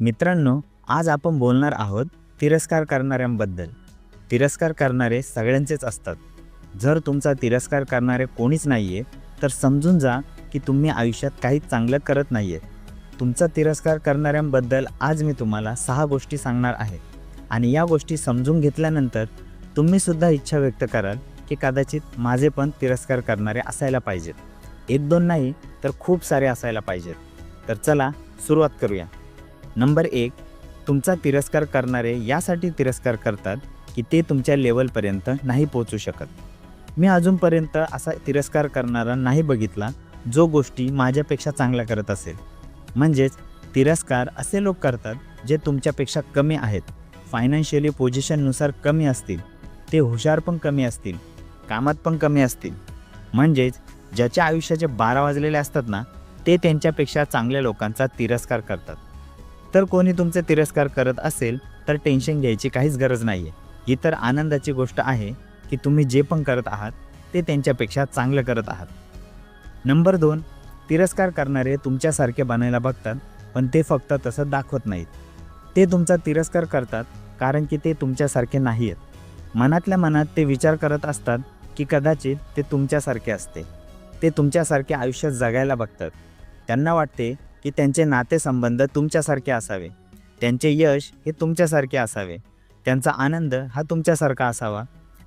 मित्रांनो आज आपण बोलणार आहोत तिरस्कार करणाऱ्यांबद्दल. तिरस्कार करणारे सगळ्यांचेच असतात. जर तुमचा तिरस्कार करणारे कोणीच नाही आहे तर समजून जा की तुम्ही आयुष्यात काही चांगलं करत नाही आहे तुमचा तिरस्कार करणाऱ्यांबद्दल आज मी तुम्हाला सहा गोष्टी सांगणार आहे. आणि या गोष्टी समजून घेतल्यानंतर तुम्हीसुद्धा इच्छा व्यक्त कराल की कदाचित माझे पण तिरस्कार करणारे असायला पाहिजेत. एक दोन नाही तर खूप सारे असायला पाहिजेत. तर चला सुरुवात करूया. नंबर एक तुमचा तिरस्कार करणारे यासाठी तिरस्कार करतात की ते तुमच्या लेवलपर्यंत नाही पोचू शकत. मी अजूनपर्यंत असा तिरस्कार करणारा नाही बघितला जो गोष्टी माझ्यापेक्षा चांगल्या करत असेल. म्हणजेच तिरस्कार असे लोक करतात जे तुमच्यापेक्षा कमी आहेत. फायनान्शियली पोझिशननुसार कमी असतील. ते हुशार पण कमी असतील. कामात पण कमी असतील. म्हणजेच ज्याच्या आयुष्याचे बारा वाजलेले असतात ना ते त्यांच्यापेक्षा चांगल्या लोकांचा तिरस्कार करतात. तर कोणी तुमचे तिरस्कार करत असेल तर टेन्शन घ्यायची काहीच गरज नाही आहे ही तर आनंदाची गोष्ट आहे की तुम्ही जे पण करत आहात ते त्यांच्यापेक्षा चांगलं करत आहात. नंबर दोन तिरस्कार करणारे तुमच्यासारखे बनायला बघतात पण ते फक्त तसं दाखवत नाहीत. ते तुमचा तिरस्कार करतात कारण की ते तुमच्यासारखे नाही आहेत मनातल्या मनात ते विचार करत असतात की कदाचित ते तुमच्यासारखे असते. ते तुमच्यासारखे आयुष्यात जगायला बघतात. त्यांना वाटते की त्यांचे नातेसंबंध तुमच्यासारखे असावे. त्यांचे यश हे तुमच्यासारखे असावे. त्यांचा आनंद हा तुमच्यासारखा असावा.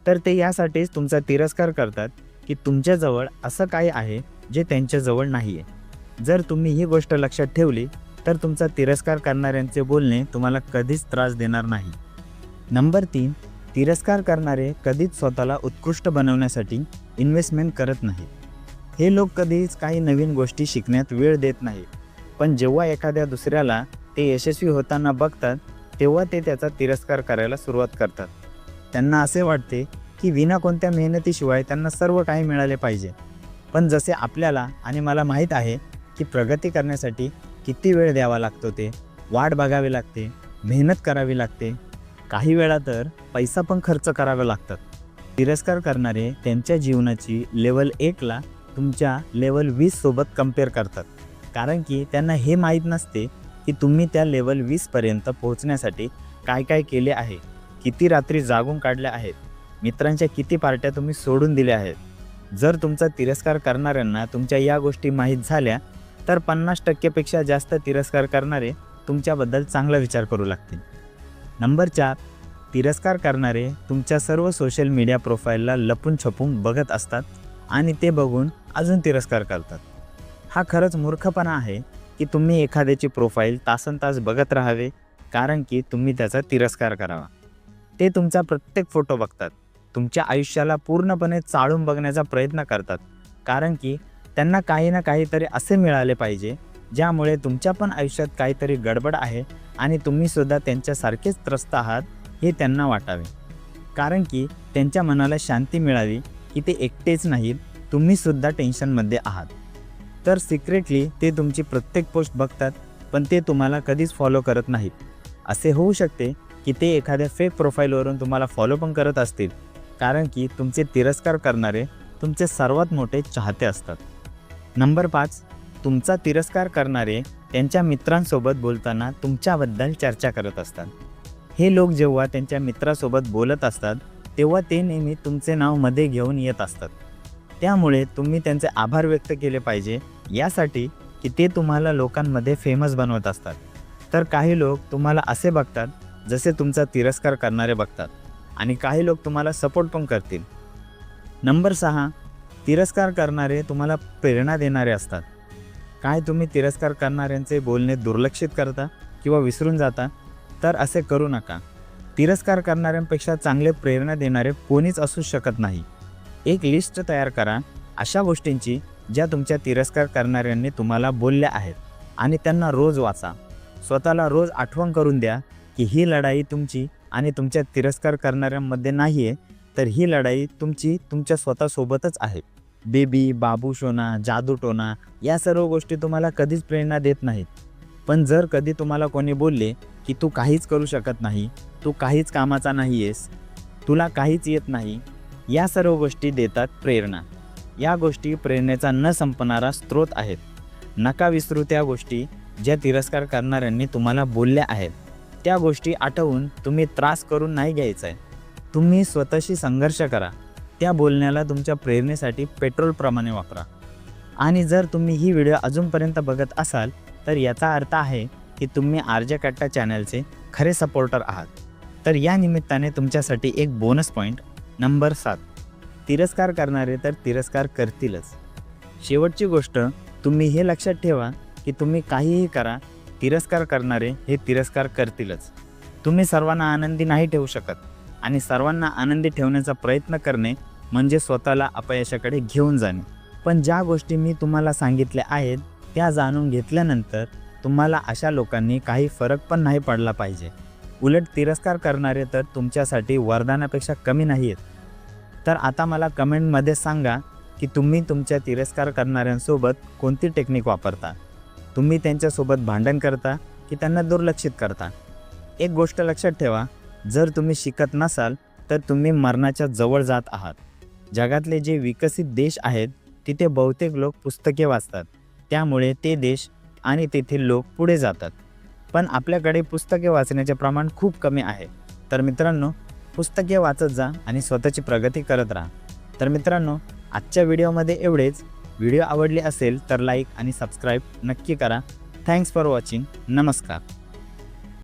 तर ते यासाठीच तुमचा तिरस्कार करतात की तुमच्याजवळ असं काय आहे जे त्यांच्याजवळ नाही आहे जर तुम्ही ही गोष्ट लक्षात ठेवली तर तुमचा तिरस्कार करणाऱ्यांचे बोलणे तुम्हाला कधीच त्रास देणार नाही. नंबर तीन तिरस्कार करणारे कधीच स्वतःला उत्कृष्ट बनवण्यासाठी इन्व्हेस्टमेंट करत नाहीत. हे लोक कधीच काही नवीन गोष्टी शिकण्यात वेळ देत नाही पण जेव्हा एखाद्या दुसऱ्याला ते यशस्वी होताना बघतात तेव्हा ते त्याचा तिरस्कार करायला सुरुवात करतात. त्यांना असे वाटते की विना कोणत्या मेहनतीशिवाय त्यांना सर्व काही मिळाले पाहिजे. पण जसे आपल्याला आणि मला माहीत आहे की प्रगती करण्यासाठी किती वेळ द्यावा लागतो ते वाट बघावी लागते मेहनत करावी लागते. काही वेळा तर पैसा पण खर्च करावा लागतात. तिरस्कार करणारे त्यांच्या जीवनाची लेवल एकला तुमच्या लेवल वीससोबत कंपेअर करतात. कारण की त्यांना हे माहीत नसते की तुम्ही त्या लेवल वीसपर्यंत पोहोचण्यासाठी काय काय केले आहे किती रात्री जागून काढल्या आहेत मित्रांच्या किती पार्ट्या तुम्ही सोडून दिल्या आहेत. जर तुमचा तिरस्कार करणाऱ्यांना तुमच्या या गोष्टी माहीत झाल्या तर पन्नास टक्केपेक्षा जास्त तिरस्कार करणारे तुमच्याबद्दल चांगला विचार करू लागतील. नंबर चार तिरस्कार करणारे तुमच्या सर्व सोशल मीडिया प्रोफाईलला लपून छपून बघत असतात आणि ते बघून अजून तिरस्कार करतात. हा खरंच मूर्खपणा आहे की तुम्ही एखाद्याची प्रोफाईल तासन तास बघत राहावे कारण की तुम्ही त्याचा तिरस्कार करावा. ते तुमचा प्रत्येक फोटो बघतात. तुमच्या आयुष्याला पूर्णपणे चाळून बघण्याचा प्रयत्न करतात कारण की त्यांना काही ना काहीतरी असे मिळाले पाहिजे ज्यामुळे तुमच्या पण आयुष्यात काहीतरी गडबड आहे आणि तुम्हीसुद्धा त्यांच्यासारखेच त्रस्त आहात हे त्यांना वाटावे. कारण की त्यांच्या मनाला शांती मिळावी की ते एकटेच नाहीत तुम्हीसुद्धा टेन्शनमध्ये आहात. तर सिक्रेटली ते तुमची प्रत्येक पोस्ट बघतात पण ते तुम्हाला कधीच फॉलो करत नाहीत. असे होऊ शकते की ते एखाद्या फेक प्रोफाईलवरून तुम्हाला फॉलो पण करत असतील कारण की तुमचे तिरस्कार करणारे तुमचे सर्वात मोठे चाहते असतात. नंबर पाच तुमचा तिरस्कार करणारे त्यांच्या मित्रांसोबत बोलताना तुमच्याबद्दल चर्चा करत असतात. हे लोक जेव्हा त्यांच्या मित्रासोबत बोलत असतात तेव्हा ते नेहमी तुमचे नावमध्ये घेऊन येत असतात. त्यामुळे तुम्ही त्यांचे आभार व्यक्त केले पाहिजे. यासाठी की ते तुम्हाला लोकांमध्ये फेमस बनवत असतात. तर काही लोक तुम्हाला असे बघतात जसे तुमचा तिरस्कार करणारे बघतात. आणि काही लोक तुम्हाला सपोर्ट पण करतील. नंबर सहा तिरस्कार करणारे तुम्हाला प्रेरणा देणारे असतात. काय तुम्ही तिरस्कार करणाऱ्यांचे बोलणे दुर्लक्षित करता किंवा विसरून जाता? तर असे करू नका. तिरस्कार करणाऱ्यांपेक्षा चांगले प्रेरणा देणारे कोणीच असू शकत नाही. एक लिस्ट तयार करा. अशा गोष्टींची ज्या तुमच्या तिरस्कार करणाऱ्यांनी तुम्हाला बोलल्या आहेत आणि त्यांना रोज वाचा. स्वतःला रोज आठवण करून द्या की ही लढाई तुमची आणि तुमच्या तिरस्कार करणाऱ्यांमध्ये नाही आहे तर ही लढाई तुमची तुमच्या स्वतःसोबतच आहे. बेबी बाबू जादूटोना जादू टोना या सर्व गोष्टी तुम्हाला कधीच प्रेरणा देत नाहीत. पण जर कधी तुम्हाला कोणी बोलले की तू काहीच करू शकत नाही तू काहीच कामाचा नाही आहेस तुला काहीच येत नाही या सर्व गोष्टी देतात प्रेरणा. या गोष्टी प्रेरणेचा न संपणारा स्रोत आहेत. नका विसरू त्या गोष्टी ज्या तिरस्कार करणाऱ्यांनी तुम्हाला बोलल्या आहेत. त्या गोष्टी आठवून तुम्ही त्रास करून नाही घ्यायचं आहे तुम्ही स्वतःशी संघर्ष करा. त्या बोलण्याला तुमच्या प्रेरणेसाठी पेट्रोलप्रमाणे वापरा. आणि जर तुम्ही ही व्हिडिओ अजूनपर्यंत बघत असाल तर याचा अर्थ आहे की तुम्ही आर्जे कट्टा चॅनलचे खरे सपोर्टर आहात. तर या निमित्ताने तुमच्यासाठी एक बोनस पॉईंट नंबर सात. तिरस्कार करणारे तर तिरस्कार करतीलच. शेवटची गोष्ट तुम्ही हे लक्षात ठेवा की तुम्ही काहीही करा तिरस्कार करणारे हे तिरस्कार करतीलच. तुम्ही सर्वांना आनंदी नाही ठेवू शकत आणि सर्वांना आनंदी ठेवण्याचा प्रयत्न करणे म्हणजे स्वतःला अपयशाकडे घेऊन जाणे. पण ज्या गोष्टी मी तुम्हाला सांगितल्या आहेत त्या जाणून घेतल्यानंतर तुम्हाला अशा लोकांनी काही फरक पण नाही पडला पाहिजे. उलट तिरस्कार करणारे तर तुमच्यासाठी वरदानापेक्षा कमी नाही आहेत तर आता मला कमेंटमध्ये सांगा की तुम्ही तुमच्या तिरस्कार करणाऱ्यांसोबत कोणती टेक्निक वापरता? तुम्ही त्यांच्यासोबत भांडण करता की त्यांना दुर्लक्षित करता? एक गोष्ट लक्षात ठेवा जर तुम्ही शिकत नसाल तर तुम्ही मरणाच्या जवळ जात आहात. जगातले जे विकसित देश आहेत तिथे बहुतेक लोक पुस्तके वाचतात. त्यामुळे ते देश आणि तेथील लोक पुढे जातात. पण आपल्याकडे पुस्तके वाचण्याचे प्रमाण खूप कमी आहे. तर मित्रांनो पुस्तके वाचत जा आणि स्वतःची प्रगती करत राहा. तर मित्रांनो आजच्या व्हिडिओमध्ये एवढेच. व्हिडिओ आवडली असेल तर लाईक आणि सबस्क्राईब नक्की करा. Thanks for watching. नमस्कार.